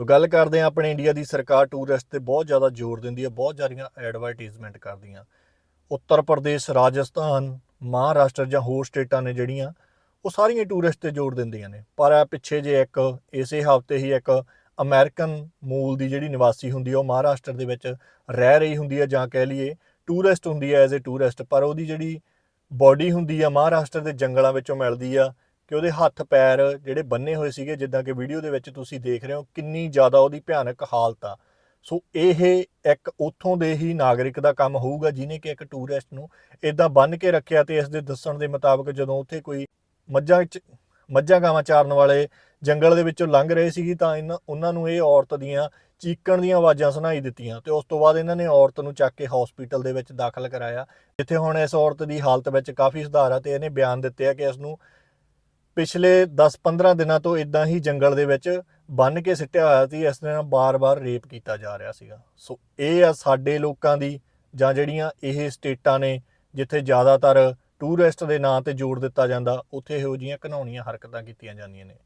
ਸੋ ਗੱਲ ਕਰਦੇ ਹਾਂ ਆਪਣੇ ਇੰਡੀਆ ਦੀ ਸਰਕਾਰ ਟੂਰਿਸਟ ਤੇ ਬਹੁਤ ਜ਼ਿਆਦਾ ਜ਼ੋਰ ਦਿੰਦੀ ਹੈ, ਬਹੁਤ ਜ਼ਿਆਦੀਆਂ ਐਡਵਰਟਾਈਜ਼ਮੈਂਟ ਕਰਦੀਆਂ ਉੱਤਰ ਪ੍ਰਦੇਸ਼, ਰਾਜਸਥਾਨ, ਮਹਾਰਾਸ਼ਟਰ ਜਾਂ ਹੋਰ ਸਟੇਟਾਂ ਨੇ ਜਿਹੜੀਆਂ, ਉਹ ਸਾਰੀਆਂ ਟੂਰਿਸਟ ਤੇ ਜ਼ੋਰ ਦਿੰਦੀਆਂ ਨੇ। ਪਰ ਆ ਪਿੱਛੇ ਜੇ ਇੱਕ, ਇਸੇ ਹਫ਼ਤੇ ਹੀ ਇੱਕ ਅਮਰੀਕਨ ਮੂਲ ਦੀ ਜਿਹੜੀ ਨਿਵਾਸੀ ਹੁੰਦੀ ਹੈ ਉਹ ਮਹਾਰਾਸ਼ਟਰ ਦੇ ਵਿੱਚ ਰਹਿ ਰਹੀ ਹੁੰਦੀ ਹੈ ਜਾਂ ਕਹਿ ਲਈਏ ਟੂਰਿਸਟ ਹੁੰਦੀ ਹੈ ਐਜ਼ ਅ ਟੂਰਿਸਟ ਪਰ ਉਹਦੀ ਜਿਹੜੀ ਬਾਡੀ ਹੁੰਦੀ ਆ, ਮਹਾਰਾਸ਼ਟਰ ਦੇ ਜੰਗਲਾਂ ਵਿੱਚੋਂ ਮਿਲਦੀ ਆ ਕਿ ਉਹਦੇ ਹੱਥ ਪੈਰ ਜਿਹੜੇ ਬੰਨੇ ਹੋਏ ਸੀਗੇ, ਜਿੱਦਾਂ ਕਿ ਵੀਡੀਓ ਦੇ ਵਿੱਚ ਤੁਸੀਂ ਦੇਖ ਰਹੇ ਹੋ, ਕਿੰਨੀ ਜ਼ਿਆਦਾ ਉਹਦੀ ਭਿਆਨਕ ਹਾਲਤ ਆ। ਸੋ ਇਹ ਇੱਕ ਉੱਥੋਂ ਦੇ ਹੀ ਨਾਗਰਿਕ ਦਾ ਕੰਮ ਹੋਊਗਾ ਜਿਨੇ ਕਿ ਇੱਕ ਟੂਰਿਸਟ ਨੂੰ ਇਦਾਂ ਬੰਨ ਕੇ ਰੱਖਿਆ ਤੇ ਇਸ ਦੇ ਦੱਸਣ ਦੇ ਮੁਤਾਬਕ ਜਦੋਂ ਉੱਥੇ ਕੋਈ ਮੱਝਾਂ ਚ ਮੱਝਾਂ ਗਾਵਾਂ ਚਾਰਨ ਵਾਲੇ ਜੰਗਲ ਦੇ ਵਿੱਚੋਂ ਲੰਘ ਰਹੇ ਸੀ ਤਾਂ ਇਹਨਾਂ ਉਹਨਾਂ ਨੂੰ ਇਹ ਔਰਤ ਦੀਆਂ ਚੀਕਣ ਦੀਆਂ ਆਵਾਜ਼ਾਂ ਸੁਣਾਈ ਦਿੱਤੀਆਂ ਤੇ ਉਸ ਤੋਂ ਬਾਅਦ ਇਹਨਾਂ ਨੇ ਔਰਤ ਨੂੰ ਚੱਕ ਕੇ ਹਸਪੀਟਲ ਦੇ ਵਿੱਚ ਦਾਖਲ ਕਰਾਇਆ, ਜਿੱਥੇ ਹੁਣ ਇਸ ਔਰਤ ਦੀ ਹਾਲਤ ਵਿੱਚ ਕਾਫੀ ਸੁਧਾਰ ਆ ਤੇ ਇਹਨੇ ਬਿਆਨ ਦਿੱਤੇ ਆ ਕਿ ਇਸ ਨੂੰ ਪਿਛਲੇ 10-15 ਦਿਨਾਂ ਤੋਂ ਇਦਾਂ ਹੀ ਜੰਗਲ ਦੇ ਵਿੱਚ ਬੰਨ ਕੇ ਸਿੱਟਿਆ ਹੋਇਆ ਸੀ, ਇਸ ਦੇ ਨਾਲ ਬਾਰ-ਬਾਰ ਰੇਪ ਕੀਤਾ ਜਾ ਰਿਹਾ ਸੀਗਾ। ਸੋ ਇਹ ਆ ਸਾਡੇ ਲੋਕਾਂ ਦੀ ਜਾਂ ਜਿਹੜੀਆਂ ਇਹ ਸਟੇਟਾਂ ਨੇ, ਜਿੱਥੇ ਜ਼ਿਆਦਾਤਰ ਟੂਰਿਸਟ ਦੇ ਨਾਂ ਤੇ ਜੋੜ ਦਿੱਤਾ ਜਾਂਦਾ, ਉੱਥੇ ਇਹੋ ਜਿਹੀਆਂ ਘਿਨਾਉਣੀਆਂ ਹਰਕਤਾਂ ਕੀਤੀਆਂ ਜਾਂਦੀਆਂ ਨੇ।